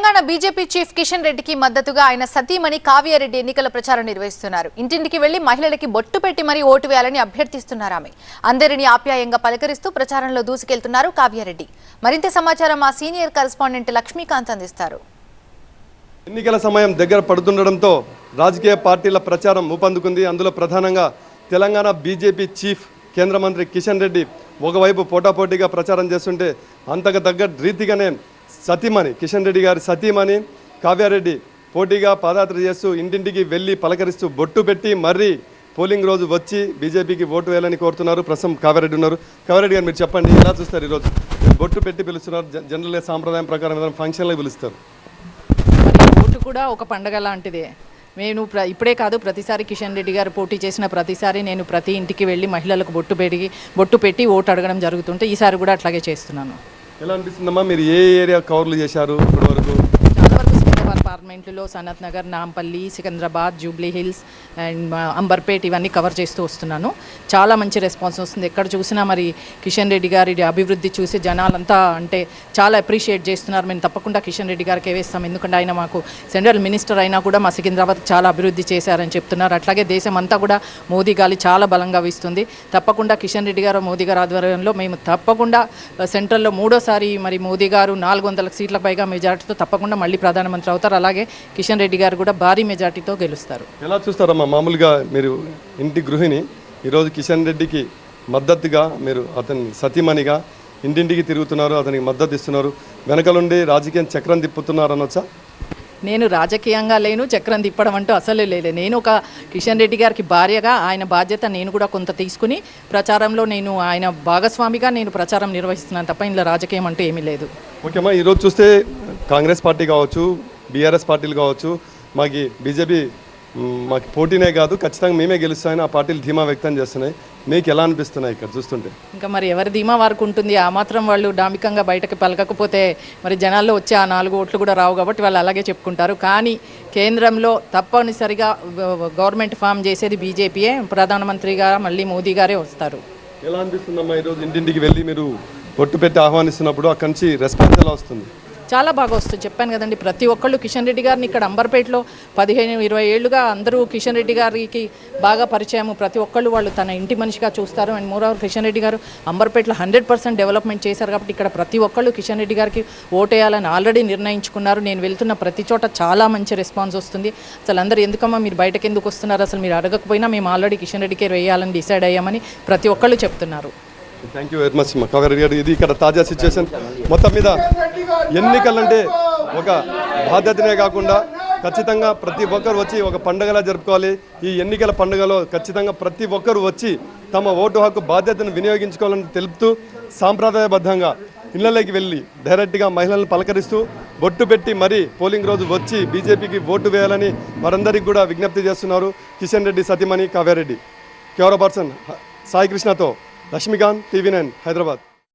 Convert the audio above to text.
Telangana BJP chief Kishan రెడ్డికి మద్దతుగా ఆయన సతీమణి కావ్యారెడ్డి ఎన్నికల ప్రచారం నిర్వహిస్తున్నారు. ఇంటింటికి వెళ్ళి మహిళలకి బొట్టు పెట్టి మరీ ఓటు వేయాలని అభ్యర్థిస్తున్నారు ఆమె. అందరినీ ఆప్యాయంగా పలకరిస్తూ ప్రచారంలో దూసుకెళ్తున్నారు కావ్యారెడ్డి. మరింత సమాచారం మా సీనియర్ కరెస్పాండెంట్ లక్ష్మీకాంత్ అందిస్తారు. ఎన్నికల సమయం దగ్గర పడుతుండడంతో రాజకీయ పార్టీల ప్రచారం ఊపందుకుంది. అందులో ప్రధానంగా తెలంగాణ బీజేపీ చీఫ్ కేంద్ర మంత్రి కిషన్ రెడ్డి ఒకవైపు పోటాపోటీగా ప్రచారం చేస్తుంటే అంతకు తగ్గ రీతిగానే సతీమణి కిషన్ రెడ్డి గారి సతీమణి కావ్యారెడ్డి పోటీగా పాదయాత్ర చేస్తూ ఇంటింటికి వెళ్ళి పలకరిస్తూ బొట్టు పెట్టి మరీ పోలింగ్ రోజు వచ్చి బీజేపీకి ఓటు వేయాలని కోరుతున్నారు. ప్రస్తుతం కావ్యారెడ్డి ఉన్నారు. కావ్యారెడ్డి గారు మీరు చెప్పండి ఎలా చూస్తారు ఈరోజు? బొట్టు పెట్టి పిలుస్తున్నారు. జ- జనరల్గా సాంప్రదాయం ప్రకారం ఏదైనా ఫంక్షన్లో పిలుస్తారు. ఓటు కూడా ఒక పండగ లాంటిదే. నేను ప్ర ఇప్పుడే కాదు ప్రతిసారి కిషన్ రెడ్డి గారు పోటీ చేసిన ప్రతిసారి నేను ప్రతి ఇంటికి వెళ్ళి మహిళలకు బొట్టు పెరిగి బొట్టు పెట్టి ఓటు అడగడం జరుగుతుంటే ఈసారి కూడా అట్లాగే చేస్తున్నాను. ఎలా అనిపిస్తుందమ్మా? మీరు ఏ ఏరియా కవర్లు చేశారు ఇప్పటివరకు? వరకు Secunderabad Sanath Nagar Nampally Secunderabad Jubilee Hills and Amberpet ఇవన్నీ కవర్ చేస్తూ వస్తున్నాను. చాలా మంచి రెస్పాన్స్ వస్తుంది. ఎక్కడ చూసినా మరి కిషన్ రెడ్డి గారి అభివృద్ధి చూసి జనాలంతా అంటే చాలా అప్రిషియేట్ చేస్తున్నారు. మేము తప్పకుండా కిషన్ రెడ్డి గారికి వేస్తాం. ఎందుకంటే ఆయన మాకు సెంట్రల్ మినిస్టర్ అయినా కూడా మా సికింద్రాబాద్ చాలా అభివృద్ధి చేశారని చెప్తున్నారు. అట్లాగే దేశం అంతా కూడా మోదీ గాలి చాలా బలంగా వీస్తుంది. తప్పకుండా కిషన్ రెడ్డి గారు మోదీ గారు ఆధ్వర్యంలో మేము తప్పకుండా సెంట్రల్లో మూడోసారి మరి మోదీ గారు నాలుగు వందల సీట్ల పైగా మెజార్టీతో తప్పకుండా మళ్ళీ ప్రధానమంత్రి అవుతారు. అలాగే కిషన్ రెడ్డి గారు కూడా భారీ మెజార్టీతో గెలుస్తారు. ఎలా చూస్తారమ్మా? మామూలుగా మీరు ఇంటి గృహిణి ఈరోజు కిషన్ రెడ్డికి మద్దతుగా మీరు అతని సతీమణిగా ఇంటింటికి తిరుగుతున్నారు అతనికి మద్దతు ఇస్తున్నారు. వెనకలుండి రాజకీయం చక్రం తిప్పుతున్నారు అనొచ్చా నేను రాజకీయంగా లేను చక్రం తిప్పడం అంటూ అసలు లేదు నేను ఒక కిషన్ రెడ్డి గారికి భార్యగా ఆయన బాధ్యత నేను కూడా కొంత తీసుకుని ప్రచారంలో నేను ఆయన భాగస్వామిగా నేను ప్రచారం నిర్వహిస్తున్నాను తప్ప ఇందులో రాజకీయం అంటూ ఏమీ లేదు. ఓకేమ్మా ఈరోజు చూస్తే కాంగ్రెస్ పార్టీ కావచ్చు బీఆర్ఎస్ పార్టీలు కావచ్చు మాకు బీజేపీ మాకు పోటీనే కాదు ఖచ్చితంగా మేమే గెలుస్తామని ఆ పార్టీలు ధీమా వ్యక్తం చేస్తున్నాయి. మీకు ఎలా అనిపిస్తున్నాయి ఇక్కడ చూస్తుంటే? ఇంకా మరి ఎవరి ధీమా వారికి ఉంటుంది? ఆ మాత్రం వాళ్ళు డాంబికంగా బయటకు పలకకపోతే మరి జనాల్లో వచ్చే ఆ నాలుగు ఓట్లు కూడా రావు కాబట్టి వాళ్ళు అలాగే చెప్పుకుంటారు. కానీ కేంద్రంలో తప్పనిసరిగా గవర్నమెంట్ ఫామ్ చేసేది బీజేపీయే. ప్రధానమంత్రిగా మళ్ళీ మోదీ గారే వస్తారు. ఎలా అనిపిస్తుందమ్మా ఈరోజు ఇంటింటికి వెళ్ళి మీరు ఒట్టు పెట్టి ఆహ్వానిస్తున్నప్పుడు అక్కడి నుంచి రెస్పాన్స్ ఎలా వస్తుంది? చాలా బాగా వస్తుంది. చెప్పాను కదండి ప్రతి ఒక్కళ్ళు కిషన్ రెడ్డి గారిని ఇక్కడ అంబర్పేటలో పదిహేను ఇరవై ఏళ్ళుగా అందరూ కిషన్ రెడ్డి గారికి బాగా పరిచయము. ప్రతి ఒక్కళ్ళు వాళ్ళు తన ఇంటి మనిషిగా చూస్తారు. And moreover Kishan Reddy garu అంబర్పేటలో హండ్రెడ్ పర్సెంట్ డెవలప్మెంట్ చేశారు కాబట్టి ఇక్కడ ప్రతి ఒక్కళ్ళు కిషన్ రెడ్డి గారికి ఓటేయాలని ఆల్రెడీ నిర్ణయించుకున్నారు. నేను వెళ్తున్న ప్రతి చోట చాలా మంచి రెస్పాన్స్ వస్తుంది. అసలు అందరూ ఎందుకమ్మా మీరు బయటకు ఎందుకు వస్తున్నారు? అసలు మీరు అడగకపోయినా మేము ఆల్రెడీ కిషన్ రెడ్డికే వేయాలని డిసైడ్ అయ్యామని ప్రతి ఒక్కళ్ళు చెప్తున్నారు. థ్యాంక్ యూ వెరీ మచ్ మా గారు. ఇది ఇక్కడ తాజా సిచ్యువేషన్ మొత్తం మీద ఎన్నికలంటే ఒక బాధ్యతనే కాకుండా ఖచ్చితంగా ప్రతి ఒక్కరు వచ్చి ఒక పండుగలా జరుపుకోవాలి. ఈ ఎన్నికల పండుగలో ఖచ్చితంగా ప్రతి ఒక్కరు వచ్చి తమ ఓటు హక్కు బాధ్యతను వినియోగించుకోవాలని తెలుపుతూ సాంప్రదాయబద్ధంగా ఇళ్ళలోకి వెళ్ళి డైరెక్ట్గా మహిళలను పలకరిస్తూ బొట్టు పెట్టి మరీ పోలింగ్ రోజు వచ్చి బీజేపీకి ఓటు వేయాలని వారందరికీ కూడా విజ్ఞప్తి చేస్తున్నారు కిషన్ రెడ్డి సతీమణి కావ్యారెడ్డి. కెవరా పర్సన్ సాయి కృష్ణతో లక్ష్మీకాంత్ టీవీ నైన్ హైదరాబాద్.